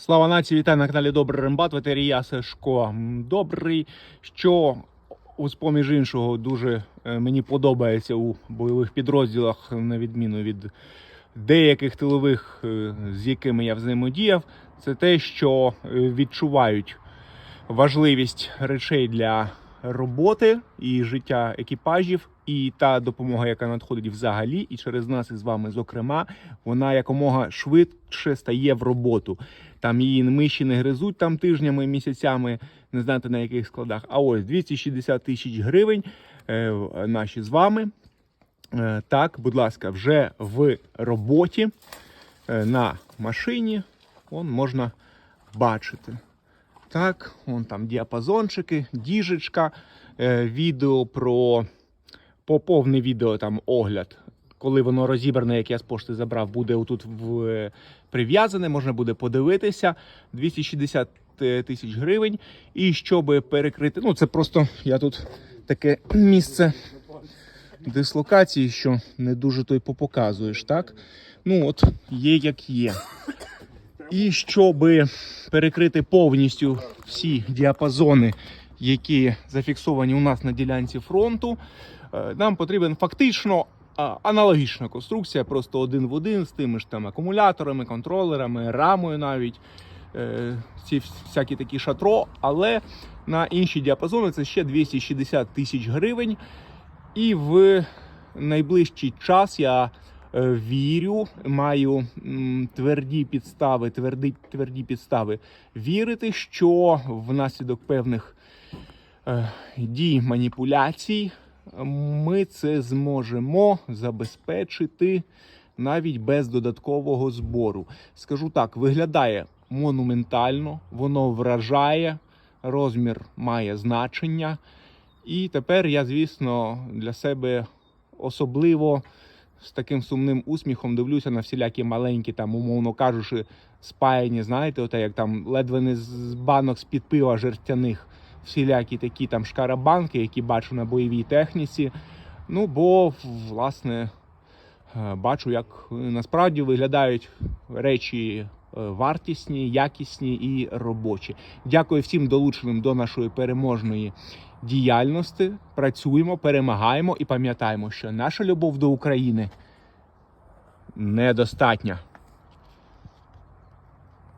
Слава нації, вітаю на каналі Добрий Рембат, ветерія Сашко. Добрий, що з поміж іншого дуже е, мені подобається у бойових підрозділах, на відміну від деяких тилових, е, з якими я взаємодіяв, це те, що е, відчувають важливість речей для роботи і життя екіпажів, і та допомога, яка надходить взагалі, і через нас із вами, зокрема, вона якомога швидше стає в роботу. Там її миші не гризуть там тижнями, місяцями, не знаєте на яких складах. А ось 260 тисяч гривень е, наші з вами. Е, так, будь ласка, вже в роботі е, на машині он можна бачити. Так, вон там діапазончики, діжечка, е, відео про по повне відео там огляд. Коли воно розібране, як я з пошти забрав, буде отут в, е, прив'язане, можна буде подивитися. 260 тисяч гривень. І щоб перекрити, ну це просто я тут таке місце дислокації, що не дуже то й попоказуєш, так? Ну от, є як є. І щоб перекрити повністю всі діапазони, які зафіксовані у нас на ділянці фронту, е, нам потрібен фактично аналогічна конструкція, просто один в один з тими ж там акумуляторами, контролерами, рамою навіть. е, Ці всякі такі шатро, але на інші діапазони це ще 260 тисяч гривень. І в найближчий час я е, вірю, маю тверді підстави, тверді, тверді підстави вірити, що внаслідок певних е, дій маніпуляцій ми це зможемо забезпечити навіть без додаткового збору. Скажу так, виглядає монументально, воно вражає, розмір має значення. І тепер я, звісно, для себе особливо з таким сумним усміхом дивлюся на всілякі маленькі, там, умовно кажучи, спаяні, знаєте, оте, як там ледве не з банок з-під пива жерстяних, всілякі такі там шкарабанки, які бачу на бойовій техніці. Ну, бо, власне, е, бачу, як е, насправді виглядають речі вартісні, якісні і робочі. Дякую всім долученим до нашої переможної діяльності. Працюємо, перемагаємо і пам'ятаємо, що наша любов до України недостатня.